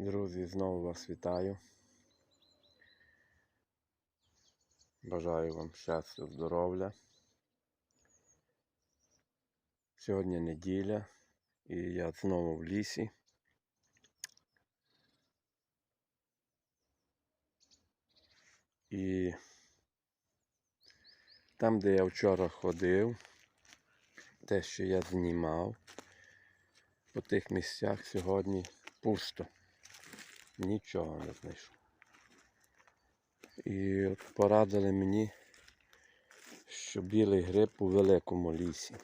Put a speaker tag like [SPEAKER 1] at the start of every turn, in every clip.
[SPEAKER 1] Друзі, знову вас вітаю. Бажаю вам щастя, здоров'я. Сьогодні неділя і я знову в лісі. І там, де я вчора ходив, те, що я знімав, по тих місцях сьогодні пусто. Нічого не знайшов. І от порадили мені, що білий гриб у великому лісі.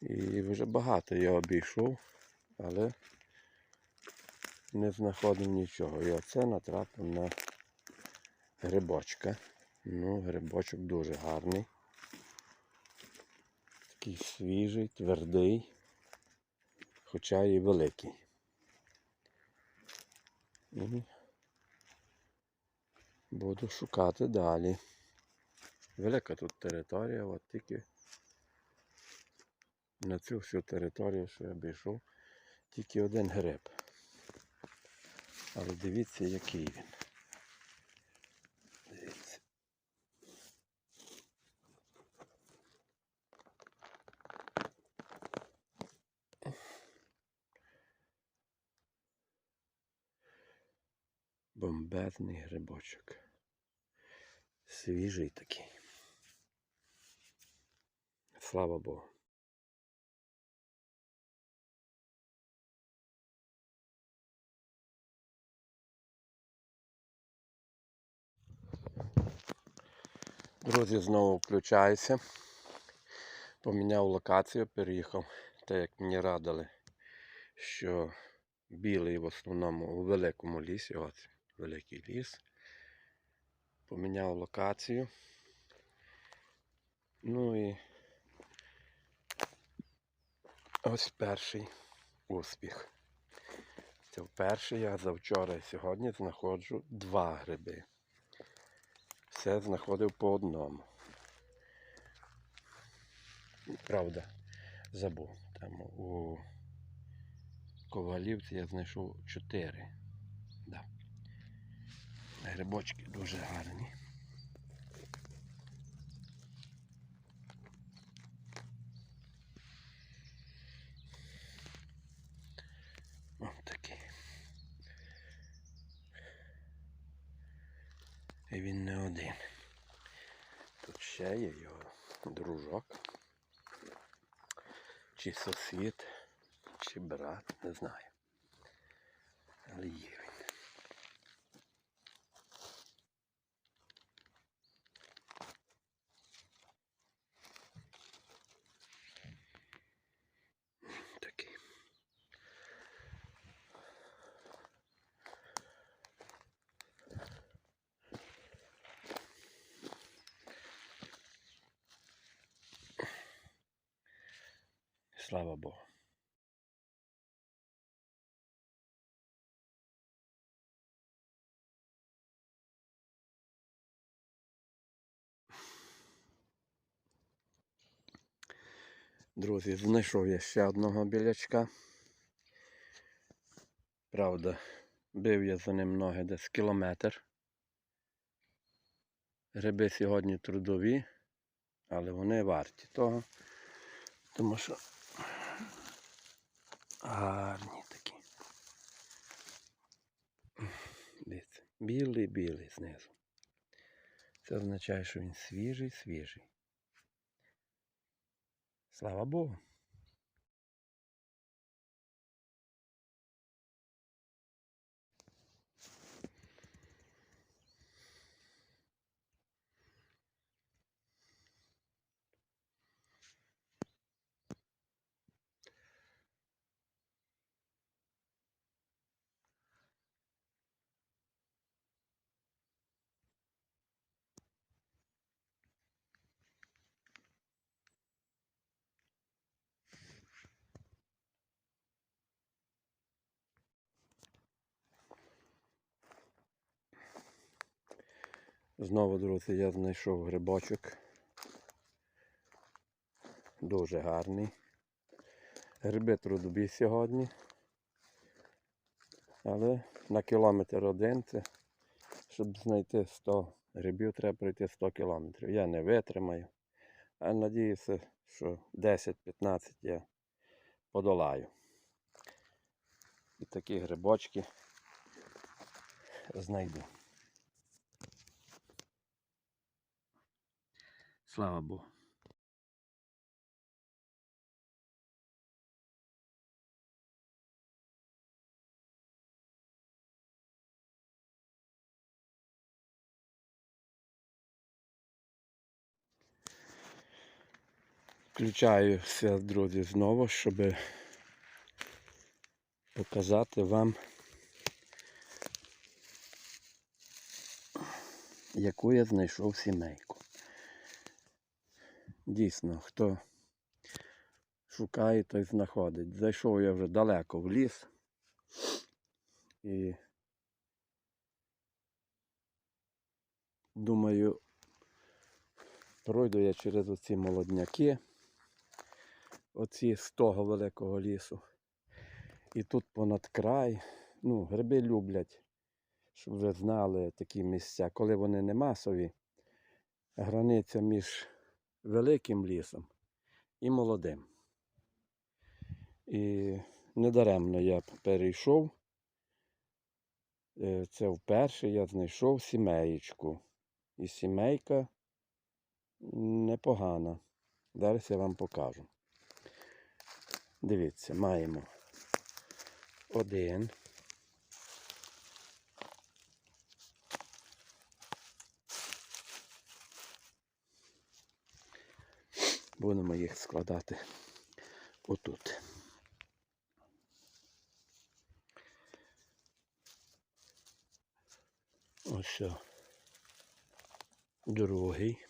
[SPEAKER 1] І вже багато я обійшов, але не знаходив нічого. І оце натрапив на грибочка. Ну, грибочок дуже гарний. Такий свіжий, твердий, хоча і великий. І буду шукати далі. Велика тут територія, от тільки на цю всю територію, що я обійшов, тільки один гриб. Але дивіться, який він. Бомбезний грибочок. Свіжий такий. Слава Богу. Друзі, знову включаюся. Поміняв локацію, переїхав, так як мені радили, що білий в основному у великому лісі, от великий ліс. Поміняв локацію. Ну і ось перший успіх. Це вперше я завчора і сьогодні знаходжу два гриби. Все знаходив по одному. Правда, забув. Там у Ковалівці я знайшов чотири. Да. Грибочки дуже гарні. Ось такий. І він не один. Тут ще є його дружок. Чи сусід, чи брат, не знаю. Але є Слава Богу. Друзі, знайшов я ще одного білячка. Правда, бив я за ним ноги десь кілометр. Гриби сьогодні трудові, але вони варті того, тому що гарні такі. Білий-білий знизу. Це означає, що він свіжий, свіжий. Слава Богу. Знову, друзі, я знайшов грибочок. Дуже гарний. Гриби трудові сьогодні. Але на кілометр один це, щоб знайти 100 грибів, треба пройти 100 кілометрів. Я не витримаю. А надіюся, що 10-15 я подолаю. І такі грибочки знайду. Слава Богу. Включаюся, друзі, знову, щоб показати вам, яку я знайшов сімейку. Дійсно, хто шукає, той знаходить. Зайшов я вже далеко в ліс і думаю, пройду я через оці молодняки, оці з того великого лісу. І тут понад край, ну, гриби люблять, щоб ви знали такі місця, коли вони не масові, границя між великим лісом і молодим. І недаремно я перейшов. Е, Це вперше я знайшов сімеєчку. І сімейка непогана. Зараз я вам покажу. Дивіться, маємо один. Будемо їх складати отут. Ось. Другий.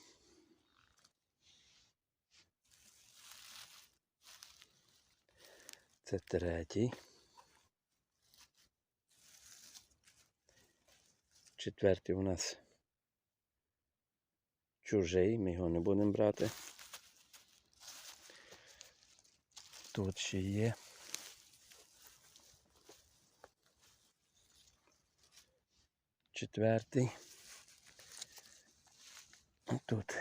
[SPEAKER 1] Це третій. Четвертий у нас чужий, ми його не будемо брати. Тут ще є. Четвертий. Тут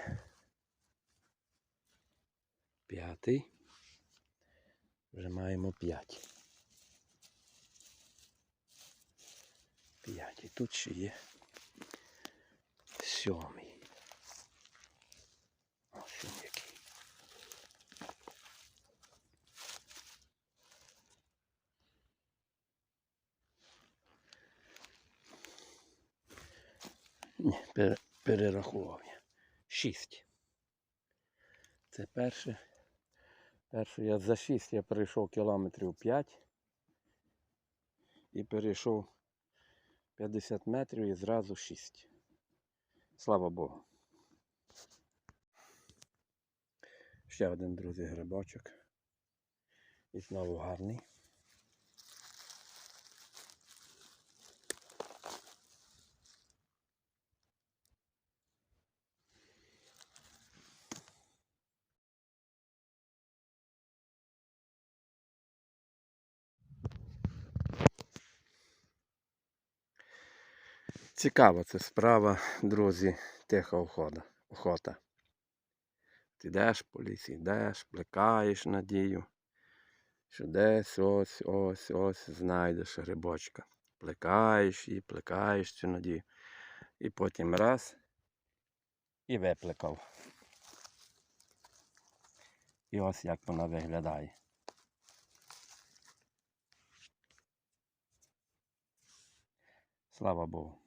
[SPEAKER 1] п'ятий. Вже маємо п'ять. П'ять. І тут ще є сьомий. Ось він який. Ні, пере- перерахував я. Шість. Це перше. Перше я за 6 я перейшов кілометрів 5 і перейшов 50 метрів і зразу 6. Слава Богу. Ще один, друзі, грибочок. І знову гарний. Цікава це справа, друзі, тиха охота. охота. Ти йдеш по лісі, йдеш, плекаєш надію, що десь ось, ось, ось знайдеш грибочка. Плекаєш її, плекаєш цю надію. І потім раз і виплекав. І ось як вона виглядає. Слава Богу.